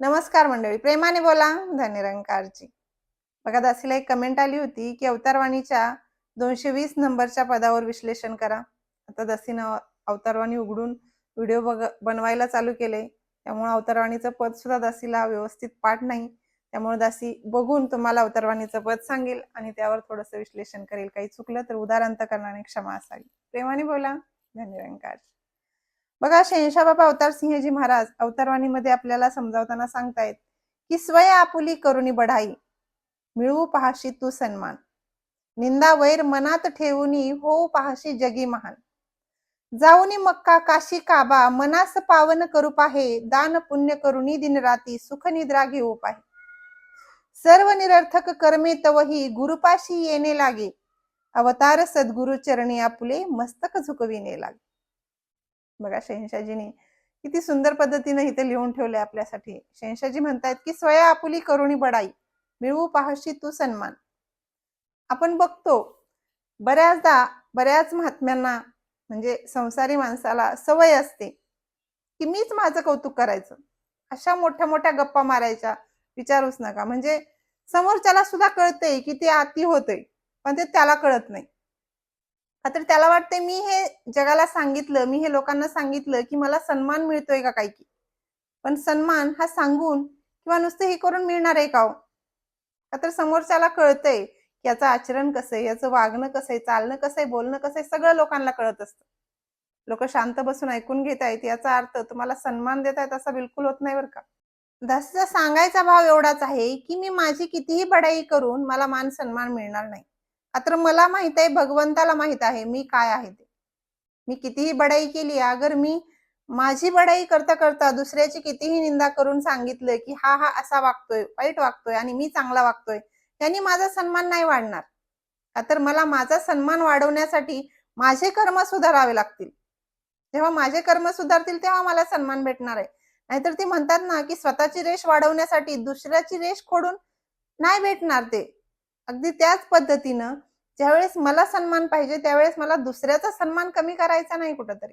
नमस्कार मंडळी प्रेमाने बोला धनिरंकारजी. बघा दासीला एक कमेंट आली होती की अवतारवाणीच्या दोनशे वीस नंबरच्या पदावर विश्लेषण करा. आता दसीनं अवतारवाणी उघडून व्हिडिओ बघ बनवायला चालू केले. त्यामुळे अवतारवाणीचं पद सुद्धा दासीला व्यवस्थित पाठ नाही. त्यामुळे दासी बघून तुम्हाला अवतारवाणीचं पद सांगेल आणि त्यावर थोडंसं विश्लेषण करेल. काही चुकलं तर उदाहरण करणाने क्षमा असावी. प्रेमाने बोला धनिरंकार बघा शहनशाह बाबा अवतार सिंहजी महाराज अवतारवाणीमध्ये आपल्याला समजावताना सांगतायत की स्वय आपुली करुणी बढाई मिळवू पहाशी तू सन्मान. निंदा वैर मनात ठेवूनी होऊ पहाशी जगी महान. जाऊनी मक्का काशी काबा मनास पावन करू पाहे दान पुण्य करुणी दिन राती सुख निद्रा घेऊ पाहे. सर्व निरर्थक कर्मे तवही गुरुपाशी येणे लागे. अवतार सद्गुरु चरणी आपुले मस्तक झुकविणे लागे. बघा शहनशाजीने किती सुंदर पद्धतीने इथे लिहून ठेवले आपल्यासाठी. शहनशाजी म्हणतायत की स्वया आपुली करुणी बडाई मिळवू पाहशी तू सन्मान. आपण बघतो बऱ्याचदा बऱ्याच महात्म्यांना म्हणजे संसारी माणसाला सवय असते की मीच माझं कौतुक करायचं. अशा मोठ्या मोठ्या गप्पा मारायच्या विचारूच नका. म्हणजे समोरच्याला सुद्धा कळतंय की ते अति होतंय पण ते त्याला कळत नाही. का तर त्याला वाटतंय मी हे जगाला सांगितलं मी हे लोकांना सांगितलं की मला सन्मान मिळतोय का काही? की पण सन्मान हा सांगून किंवा नुसतं हे करून मिळणार आहे का हो? का तर समोरच्याला कळतंय याचं आचरण कसं आहे याचं वागणं कसं आहे चालणं कसं आहे बोलणं कसं आहे सगळं लोकांना कळत असतं. लोक शांत बसून ऐकून घेत आहेत याचा अर्थ तुम्हाला सन्मान देत आहेत असा बिलकुल होत नाही बरं का. दासीचा सांगायचा भाव एवढाच आहे की मी माझी कितीही बडाई करून मला मान सन्मान मिळणार नाही. मात्र मला माहीत आहे भगवंताला माहीत आहे मी काय आहे ते. मी कितीही बडाई केली अगर मी माझी बडाई करता करता दुसऱ्याची कितीही निंदा करून सांगितलं की हा हा असा वागतोय वाईट वागतोय आणि मी चांगला वागतोय त्यांनी माझा सन्मान नाही वाढणार. का तर मला माझा सन्मान वाढवण्यासाठी माझे कर्म सुधारावे लागतील. जेव्हा माझे कर्म सुधारतील तेव्हा मला सन्मान भेटणार आहे. नाहीतर ते म्हणतात ना की स्वतःची रेष वाढवण्यासाठी दुसऱ्याची रेष खोडून नाही भेटणार ते. अगदी त्याच पद्धतीनं ज्यावेळेस मला सन्मान पाहिजे त्यावेळेस मला दुसऱ्याचा सन्मान कमी करायचा नाही कुठंतरी.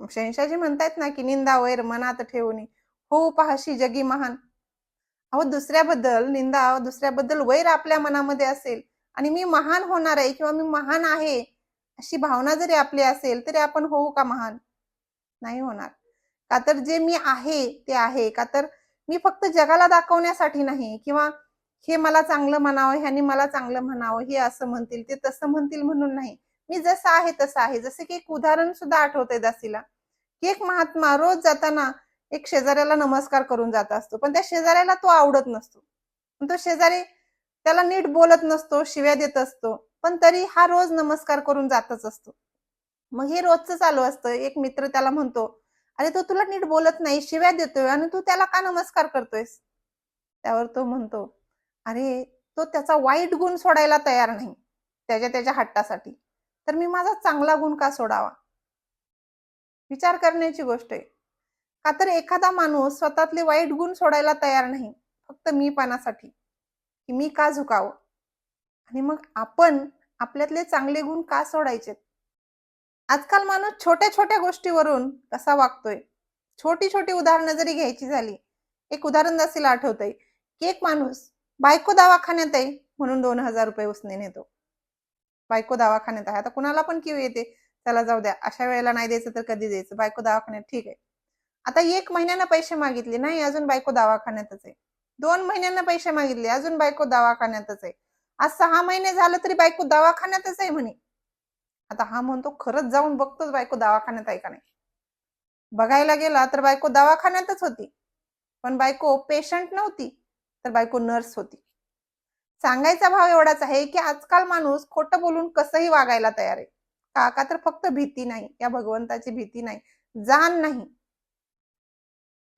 शहशाजी म्हणतायत ना की निंदा वैर मनात ठेवणे. हो पहाशी जगी महान. अहो दुसऱ्याबद्दल निंदा दुसऱ्याबद्दल वैर आपल्या मनामध्ये असेल आणि मी महान होणार आहे किंवा मी महान आहे अशी भावना जरी आपली असेल तरी आपण होऊ का महान? नाही होणार. का तर जे मी आहे ते आहे. का तर मी फक्त जगाला दाखवण्यासाठी नाही किंवा हे मला चांगलं म्हणावं ह्यानी मला चांगलं म्हणावं हे असं म्हणतील ते तसं म्हणतील म्हणून नाही. मी जसं आहे तसं आहे. जसं की एक उदाहरण सुद्धा आठवतंय दासीला. की एक महात्मा रोज जाताना एक शेजाऱ्याला नमस्कार करून जात असतो. पण त्या शेजाऱ्याला तो आवडत नसतो. पण तो शेजारी त्याला नीट बोलत नसतो शिव्या देत असतो. पण तरी हा रोज नमस्कार करून जातच असतो. मग हे रोजचं चालू असतं. एक मित्र त्याला म्हणतो अरे तो तुला नीट बोलत नाही शिव्या देतोय आणि तू त्याला का नमस्कार करतोयस? त्यावर तो म्हणतो अरे तो त्याचा वाईट गुण सोडायला तयार नाही त्याच्या त्याच्या हट्टासाठी. तर मी माझा चांगला गुण का सोडावा? विचार करण्याची गोष्ट आहे. का तर एखादा माणूस स्वतःतले वाईट गुण सोडायला तयार नाही फक्त मीपणासाठी की मी का झुकावं? आणि मग आपण आपल्यातले चांगले गुण का सोडायचे आजकाल माणूस छोट्या छोट्या गोष्टीवरून कसा वागतोय? छोटी छोटी उदाहरणं जरी घ्यायची झाली एक उदाहरण असेल आठवतंय की एक माणूस बायको दवाखान्यात आहे म्हणून दोन हजार रुपये उसने नेतो. बायको दवाखान्यात आहे. आता कुणाला पण किव येते. त्याला जाऊ द्या. अशा वेळेला नाही द्यायचं तर कधी द्यायचं? बायको दवाखान्यात ठीक आहे. आता एक महिन्यानं पैसे मागितले. नाही अजून बायको दवाखान्यातच आहे. दोन महिन्यांना पैसे मागितले. अजून बायको दवाखान्यातच आहे. आज सहा महिने झालं तरी बायको दवाखान्यातच आहे म्हणे. आता हा म्हणतो खरंच जाऊन बघतोच बायको दवाखान्यात आहे का नाही? बघायला गेला तर बायको दवाखान्यातच होती. पण बायको पेशंट नव्हती. तर बायको नर्स होती. सांगायचा भाव एवढाच आहे की आजकाल माणूस खोटं बोलून कसंही वागायला तयार आहे. काका तर फक्त भीती नाही या भगवंताची भीती नाही जाण नाही.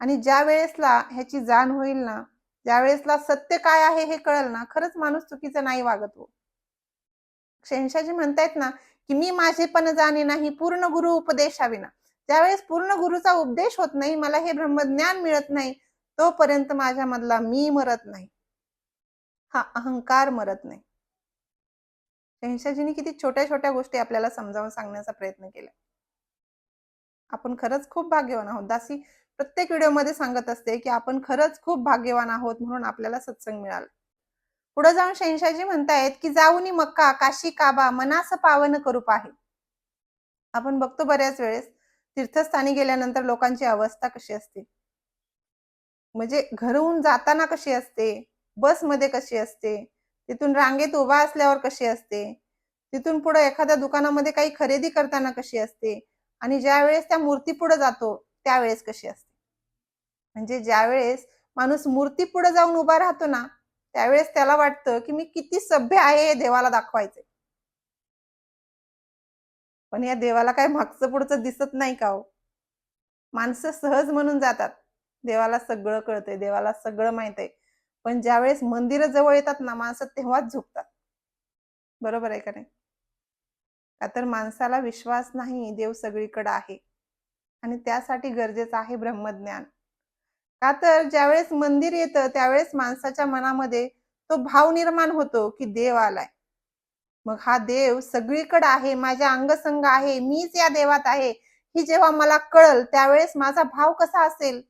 आणि ज्या वेळेसला ह्याची जाण होईल ना ज्या वेळेसला सत्य काय आहे हे कळेल ना खरंच माणूस चुकीचं नाही वागत हो. शहशाजी म्हणतायत ना की मी माझे पण जाणे नाही पूर्ण गुरु उपदेशाविना. ज्यावेळेस पूर्ण गुरुचा उपदेश होत नाही मला हे ब्रह्मज्ञान मिळत नाही तोपर्यंत माझ्या मधला मी मरत नाही. हा अहंकार मरत नाही. शहनशाजीने किती छोट्या छोट्या गोष्टी आपल्याला समजावून सांगण्याचा प्रयत्न केला. आपण खरंच खूप भाग्यवान आहोत. दासी प्रत्येक व्हिडिओमध्ये सांगत असते की आपण खरंच खूप भाग्यवान आहोत म्हणून आपल्याला सत्संग मिळाला. पुढे जाऊन शहनशाहजी म्हणतायत की जाऊनी मक्का काशी काबा मनास पावन करूप आहे. आपण बघतो बऱ्याच वेळेस तीर्थस्थानी गेल्यानंतर लोकांची अवस्था कशी असते? म्हणजे घरून जाताना कशी असते? बसमध्ये कशी असते? तिथून रांगेत उभा असल्यावर कशी असते? तिथून पुढे एखाद्या दुकानामध्ये काही खरेदी करताना कशी असते? आणि ज्या वेळेस त्या मूर्ती पुढे जातो त्यावेळेस कशी असते? म्हणजे ज्या वेळेस माणूस मूर्ती पुढे जाऊन उभा राहतो ना त्यावेळेस त्याला वाटतं की मी किती सभ्य आहे हे देवाला दाखवायचे पण या देवाला काय मागचं पुढचं दिसत नाही का हो? माणसं सहज म्हणून जातात. देवाला सगळं कळतंय देवाला सगळं माहीत आहे पण ज्यावेळेस मंदिर जवळ येतात ना माणसं तेव्हाच झुकतात बरोबर आहे का नाही? का तर माणसाला विश्वास नाही देव सगळीकडे आहे. आणि त्यासाठी गरजेचं आहे ब्रह्मज्ञान. का तर ज्यावेळेस मंदिर येतं त्यावेळेस माणसाच्या मनामध्ये तो भाव निर्माण होतो की देव आलाय. मग हा देव सगळीकडे आहे माझ्या अंगसंग आहे मीच या देवात आहे. ही जेव्हा मला कळल त्यावेळेस माझा भाव कसा असेल?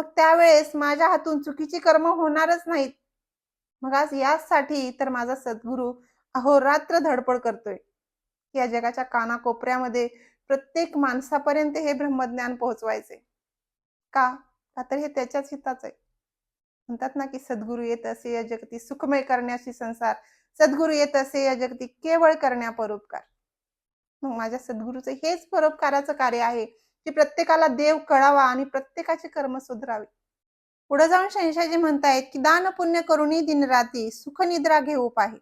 मग त्यावेळेस माझ्या हातून चुकीची कर्म होणारच नाहीत. मग आज यासाठी तर माझा सद्गुरू अहोरात्र धडपड करतोय. या जगाच्या कानाकोपऱ्यामध्ये प्रत्येक माणसापर्यंत हे ब्रह्मज्ञान पोहोचवायचे का? का तर हे त्याच्याच हिताच आहे. म्हणतात ना की सद्गुरू येत असे या जगती सुखमय करण्याशी संसार. सद्गुरू येत असे या जगती केवळ करण्या परोपकार मग माझ्या सद्गुरूचं हेच परोपकाराचं कार्य आहे. की प्रत्येकाला देव कळावा आणि प्रत्येकाचे कर्म सुधरावे. पुढे जाऊन शहनशाहजी म्हणतायत की दान पुण्य करूनही दिनरात्री सुखनिद्रा घेऊ पाहे.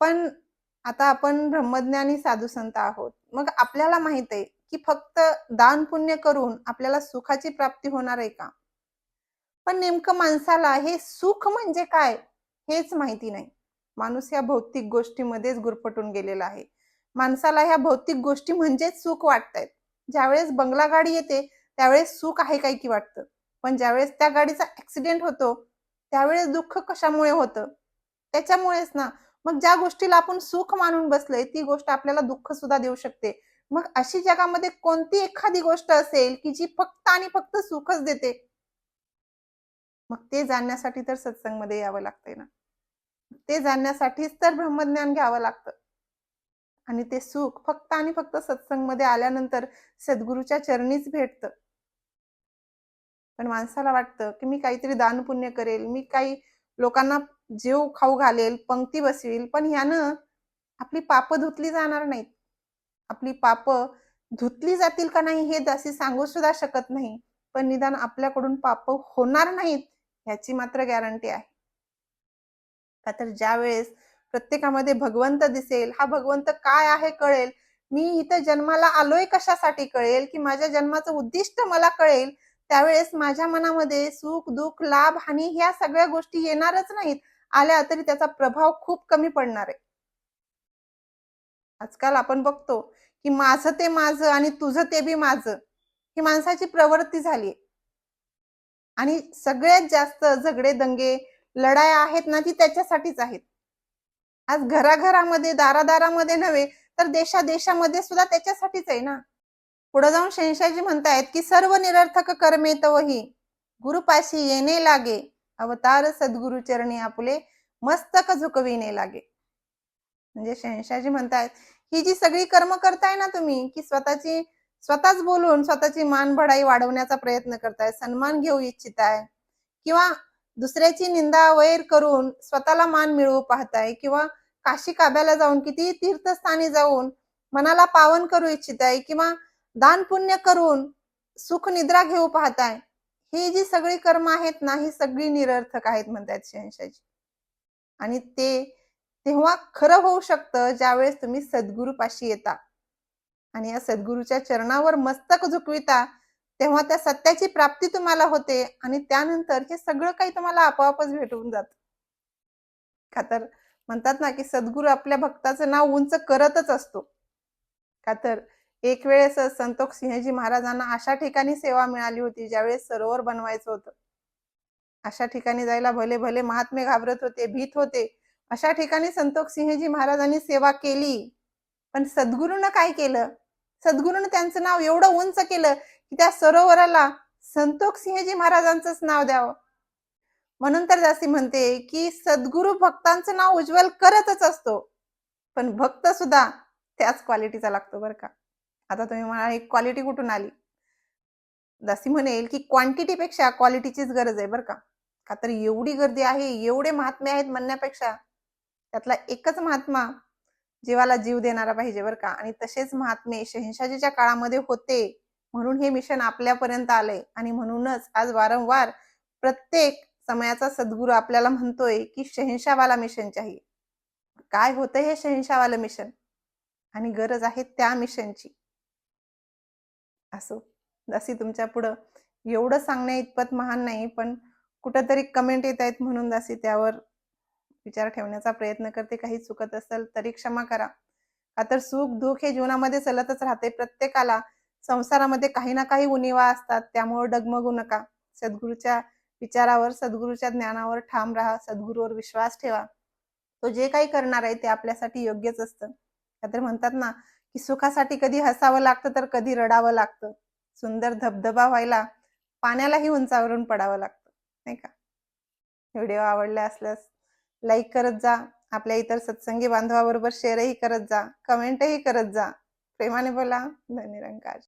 पण आता आपण ब्रह्मज्ञानी साधू संत आहोत. मग आपल्याला माहीत आहे की फक्त दान पुण्य करून आपल्याला सुखाची प्राप्ती होणार आहे का? पण नेमकं माणसाला हे सुख म्हणजे काय हेच माहिती नाही. माणूस या भौतिक गोष्टीमध्येच गुरफटून गेलेला आहे. माणसाला ह्या भौतिक गोष्टी म्हणजेच सुख वाटतायत ज्यावेळेस बंगला गाडी येते त्यावेळेस सुख आहे काय की वाटतं. पण ज्यावेळेस त्या गाडीचा ऍक्सिडेंट होतो त्यावेळेस दुःख कशामुळे होतं? त्याच्यामुळेच ना. मग ज्या गोष्टीला आपण सुख मानून बसलोय ती गोष्ट आपल्याला दुःख सुद्धा देऊ शकते. मग अशी जगामध्ये कोणती एखादी गोष्ट असेल की जी फक्त आणि फक्त सुखच देते? मग ते जाणण्यासाठी तर सत्संगमध्ये यावं लागतंय ना. ते जाणण्यासाठीच तर ब्रह्मज्ञान घ्यावं लागतं. आणि ते सुख फक्त आणि फक्त सत्संगमध्ये आल्यानंतर सद्गुरूच्या चरणीच भेटतं. पण माणसाला वाटतं की मी काहीतरी दान पुण्य करेल मी काही लोकांना जेव खाऊ घालेल पंक्ती बसवेल पण यानं आपली पाप धुतली जाणार नाहीत. आपली पाप धुतली जातील का नाही हे दासी सांगू सुद्धा शकत नाही. पण निदान आपल्याकडून पाप होणार नाहीत ह्याची मात्र गॅरंटी आहे. का तर ज्या वेळेस प्रत्येकामध्ये भगवंत दिसेल हा भगवंत काय आहे कळेल. मी इथं जन्माला आलोय कशासाठी कळेल? की माझ्या जन्माचं उद्दिष्ट मला कळेल? त्यावेळेस माझ्या मनामध्ये सुख दुःख लाभ हानी ह्या सगळ्या गोष्टी येणारच नाहीत. आल्या तरी त्याचा प्रभाव खूप कमी पडणार आहे. आजकाल आपण बघतो की माझं ते माझं आणि तुझं ते बी माझं. ही माणसाची प्रवृत्ती झाली आणि सगळ्यात जास्त झगडे दंगे लढाया आहेत ना ती त्याच्यासाठीच आहेत. आज घराघरामध्ये दारादारामध्ये नव्हे तर देशा देशामध्ये सुद्धा त्याच्यासाठीच आहे ना. पुढे जाऊन शहशाजी म्हणतायत की सर्व निरर्थक कर्मे तवही गुरुपाशी येणे लागे अवतार सद्गुरु चरणी आपले मस्तक झुकविणे लागे. म्हणजे शहशाजी म्हणतायत ही जी सगळी कर्म करताय ना तुम्ही की स्वतःची स्वतःच बोलून स्वतःची मान भडाई वाढवण्याचा प्रयत्न करताय सन्मान घेऊ इच्छिताय किंवा दुसऱ्याची निंदा वैर करून स्वतःला मान मिळवू पाहताय किंवा काशी काब्याला जाऊन किती तीर्थस्थानी जाऊन मनाला पावन करू इच्छिताय किंवा दान पुण्य करून सुख निद्रा घेऊ पाहताय ही जी सगळी कर्म आहेत ना ही सगळी निरर्थक आहेत म्हणतात शहनशाजी आणि ते तेव्हा खरं होऊ शकतं ज्यावेळेस तुम्ही सद्गुरूपाशी येता. आणि या सद्गुरूच्या चरणावर मस्तक झुकविता तेव्हा त्या सत्याची प्राप्ती तुम्हाला होते आणि त्यानंतर हे सगळं काही तुम्हाला आपोआपच भेटून जात. का तर म्हणतात ना की सद्गुरू आपल्या भक्ताचं नाव उंच करतच असतो. का तर एक वेळेस संतोष सिंहजी महाराजांना अशा ठिकाणी सेवा मिळाली होती ज्यावेळेस सरोवर बनवायचं होतं. अशा ठिकाणी जायला भले भले महात्मे घाबरत होते भीत होते अशा ठिकाणी संतोष सिंहजी महाराजांनी सेवा केली. पण सद्गुरूनं काय केलं? सद्गुरूनं त्यांचं नाव एवढं उंच केलं की त्या सरोवराला संतोष सिंहजी महाराजांचंच नाव द्यावं. म्हणून तर जास्ती म्हणते की सद्गुरु भक्तांचं नाव उज्ज्वल करतच असतो. पण भक्त सुद्धा त्याच क्वालिटीचा लागतो बरं का. आता तुम्ही म्हणा एक क्वालिटी कुठून आली? दासी म्हणेल की क्वांटिटीपेक्षा क्वालिटीचीच गरज आहे बरं का. का तर एवढी गर्दी आहे एवढे महात्मे आहेत म्हणण्यापेक्षा त्यातला एकच महात्मा जीवाला जीव देणारा पाहिजे बरं का. आणि तसेच महात्मे शहनशाजीच्या काळामध्ये होते. म्हणून हे मिशन आपल्यापर्यंत आलंय. आणि म्हणूनच आज वारंवार प्रत्येक समयाचा सद्गुरू आपल्याला म्हणतोय की शहनशावाला मिशन चाहिए. काय होतं हे शहनशावालं मिशन आणि गरज आहे त्या मिशनची असो दासी तुमच्या पुढं एवढं सांगण्या इतपत महान नाही पण कुठंतरी कमेंट येत आहेत म्हणून दासी त्यावर विचार ठेवण्याचा प्रयत्न करते. काही चुकत असेल तरी क्षमा करा. का तर सुख दुःख हे जीवनामध्ये चलतच राहते. प्रत्येकाला संसारामध्ये काही ना काही उणिवा असतात त्यामुळे डगमगू नका. सद्गुरूच्या विचारावर सद्गुरूच्या ज्ञानावर ठाम राहा सद्गुरूवर विश्वास ठेवा. तो जे काही करणार आहे ते आपल्यासाठी योग्यच असतं. का म्हणतात ना की सुखासाठी कधी हसावं लागतं तर कधी रडावं लागतं. सुंदर धबधबा व्हायला पाण्यालाही उंचावरून पडावं लागतं नाही का? व्हिडिओ आवडला असल्यास लाईक करत जा. आपल्या इतर सत्संगी बांधवाबरोबर शेअरही करत जा. कमेंटही करत जा. प्रेमाने बोला. धन्यरंकार